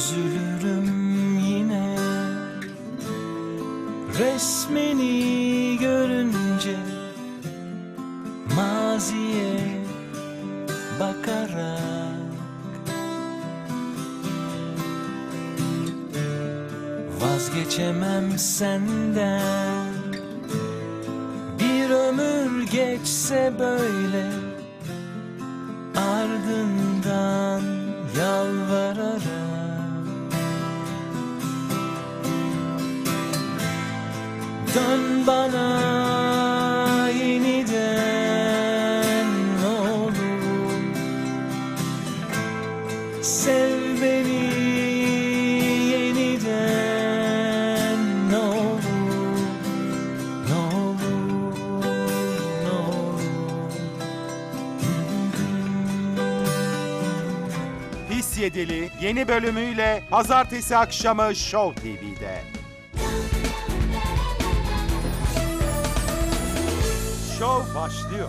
Üzülürüm yine. Resmini görünce Maziye bakarak Vazgeçemem senden. Bir ömür geçse böyle Dön bana yeniden olur. Sev beni yeniden olur. Olur olur. His Yedili yeni bölümüyle pazartesi akşamı Show TV'de. Show başlıyor.